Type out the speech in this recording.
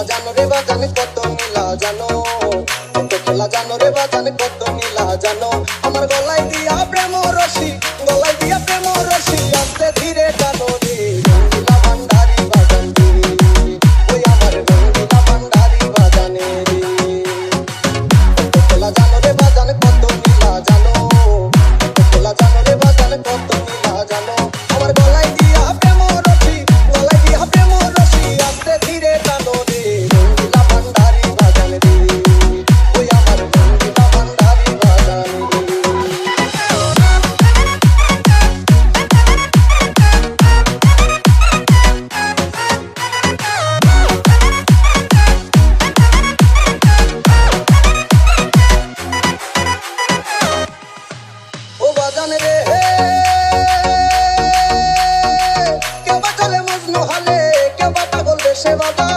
খেলা জানো রে বাজান কত মিলা জানো? কত খেলা জানো রে বাজান কত মিলা জানো? আমার গলায় দিয়া প্রেম রশি গলায় দিয়া প্রেম রশি আসতে ধীরে সেবা